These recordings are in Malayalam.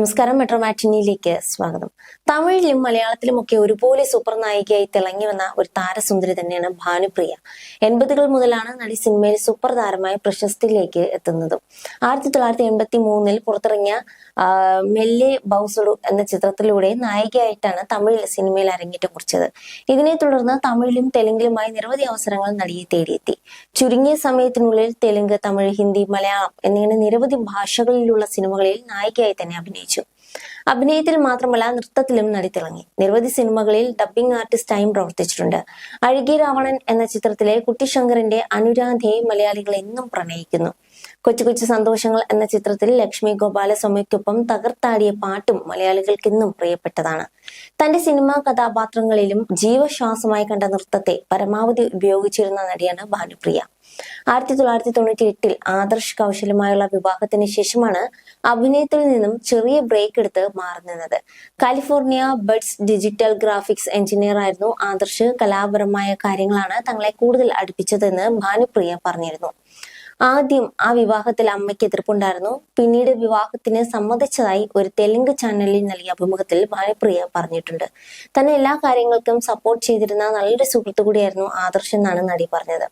നമസ്കാരം മെട്രോ മാറ്റിനിയിലേക്ക് സ്വാഗതം. തമിഴിലും മലയാളത്തിലുമൊക്കെ ഒരുപോലെ സൂപ്പർ നായികയായി തിളങ്ങി വന്ന ഒരു താരസുന്ദരി തന്നെയാണ് ഭാനുപ്രിയ. എൺപതുകൾ മുതലാണ് നടി സിനിമയിൽ സൂപ്പർ താരമായ പ്രശസ്തിയിലേക്ക് എത്തുന്നതും. ആയിരത്തി തൊള്ളായിരത്തി എൺപത്തി മൂന്നിൽ പുറത്തിറങ്ങിയ മെല്ലെ ബൗസുഡു എന്ന ചിത്രത്തിലൂടെ നായികയായിട്ടാണ് തമിഴ് സിനിമയിൽ അരങ്ങേറ്റം കുറിച്ചത്. ഇതിനെ തുടർന്ന് തമിഴിലും തെലുങ്കിലുമായി നിരവധി അവസരങ്ങൾ നടിയെ തേടിയെത്തി. ചുരുങ്ങിയ സമയത്തിനുള്ളിൽ തെലുങ്ക് തമിഴ് ഹിന്ദി മലയാളം എന്നിങ്ങനെ നിരവധി ഭാഷകളിലുള്ള സിനിമകളിൽ നായികയായി തന്നെ അഭിനയിച്ചു. അഭിനയത്തിൽ മാത്രമല്ല നൃത്തത്തിലും നടി തിളങ്ങി നിരവധി സിനിമകളിൽ ഡബ്ബിംഗ് ആർട്ടിസ്റ്റായും പ്രവർത്തിച്ചിട്ടുണ്ട്. അഴുകി രാവണൻ എന്ന ചിത്രത്തിലെ കുട്ടിശങ്കറിന്റെ അനുരാധയെ മലയാളികൾ എന്നും പ്രണയിക്കുന്നു. കൊച്ചു കൊച്ചു സന്തോഷങ്ങൾ എന്ന ചിത്രത്തിൽ ലക്ഷ്മി ഗോപാലസ്വാമിക്കൊപ്പം തകർത്താടിയ പാട്ടും മലയാളികൾക്ക് ഇന്നും പ്രിയപ്പെട്ടതാണ്. തന്റെ സിനിമാ കഥാപാത്രങ്ങളിലും ജീവശ്വാസമായി കണ്ട നൃത്തത്തെ പരമാവധി ഉപയോഗിച്ചിരുന്ന നടിയാണ് ഭാനുപ്രിയ. ആയിരത്തി തൊള്ളായിരത്തി തൊണ്ണൂറ്റി എട്ടിൽ ആദർശ് കൗശലമായുള്ള വിവാഹത്തിന് ശേഷമാണ് അഭിനയത്തിൽ നിന്നും ചെറിയ ബ്രേക്ക് എടുത്ത് മാറുന്നത് California buds digital graphics engineer ആയിരുന്നു ആദർശ്. കലാപരമായ കാര്യങ്ങളാണ് തങ്ങളെ കൂടുതൽ അടുപ്പിച്ചതെന്ന് ഭാനുപ്രിയ പറഞ്ഞിരുന്നു. ആദ്യം ആ വിവാഹത്തിൽ അമ്മയ്ക്ക് എതിർപ്പുണ്ടായിരുന്നു. പിന്നീട് വിവാഹത്തിന് സമ്മതിച്ചതായി ഒരു തെലുങ്ക് ചാനലിൽ നൽകിയ അഭിമുഖത്തിൽ ഭാനുപ്രിയ പറഞ്ഞിട്ടുണ്ട്. തന്നെ എല്ലാ കാര്യങ്ങൾക്കും സപ്പോർട്ട് ചെയ്തിരുന്ന നല്ലൊരു സുഹൃത്തു കൂടിയായിരുന്നു ആദർശ് എന്നാണ് നടി പറഞ്ഞത്.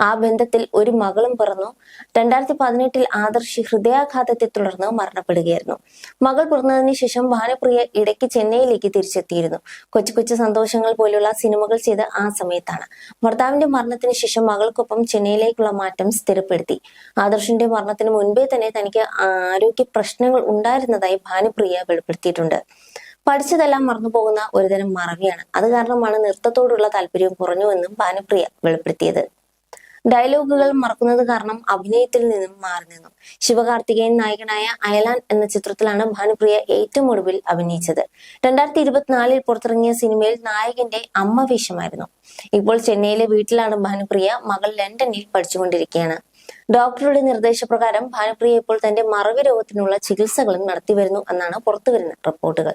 ആ ബന്ധത്തിൽ ഒരു മകളും പിറന്നു. രണ്ടായിരത്തി പതിനെട്ടിൽ ആദർശ് ഹൃദയാഘാതത്തെ തുടർന്ന് മരണപ്പെടുകയായിരുന്നു. മകൾ പിറന്നതിന് ശേഷം ഭാനുപ്രിയ ഇടയ്ക്ക് ചെന്നൈയിലേക്ക് തിരിച്ചെത്തിയിരുന്നു. കൊച്ചു കൊച്ചു സന്തോഷങ്ങൾ പോലുള്ള സിനിമകൾ ചെയ്ത് ആ സമയത്താണ്. ഭർത്താവിന്റെ മരണത്തിന് ശേഷം മകൾക്കൊപ്പം ചെന്നൈയിലേക്കുള്ള മാറ്റം സ്ഥിരപ്പെടുത്തി. ആദർശിന്റെ മരണത്തിന് മുൻപേ തന്നെ തനിക്ക് ആരോഗ്യ പ്രശ്നങ്ങൾ ഉണ്ടായിരുന്നതായി ഭാനുപ്രിയ വെളിപ്പെടുത്തിയിട്ടുണ്ട്. പഠിച്ചതെല്ലാം മറന്നുപോകുന്ന ഒരുതരം മറവിയാണ്. അത് കാരണമാണ് നൃത്തത്തോടുള്ള താല്പര്യം കുറഞ്ഞുവെന്നും ഭാനുപ്രിയ വെളിപ്പെടുത്തിയത്. ഡയലോഗുകൾ മറക്കുന്നത് കാരണം അഭിനയത്തിൽ നിന്നും മാറി നിന്നു. ശിവകാർത്തികേയൻ നായകനായ അയലാൻ എന്ന ചിത്രത്തിലാണ് ഭാനുപ്രിയ ഏറ്റവും ഒടുവിൽ അഭിനയിച്ചത്. രണ്ടായിരത്തി ഇരുപത്തിനാലിൽ പുറത്തിറങ്ങിയ സിനിമയിൽ നായകന്റെ അമ്മ വേഷമായിരുന്നു. ഇപ്പോൾ ചെന്നൈയിലെ വീട്ടിലാണ് ഭാനുപ്രിയ മകൾ ലണ്ടനിൽ പഠിച്ചുകൊണ്ടിരിക്കുകയാണ്. ഡോക്ടറുടെ നിർദ്ദേശപ്രകാരം ഭാനുപ്രിയ ഇപ്പോൾ തന്റെ മറവി രോഗത്തിനുള്ള ചികിത്സകളും നടത്തിവരുന്നു എന്നാണ് പുറത്തുവരുന്ന റിപ്പോർട്ടുകൾ.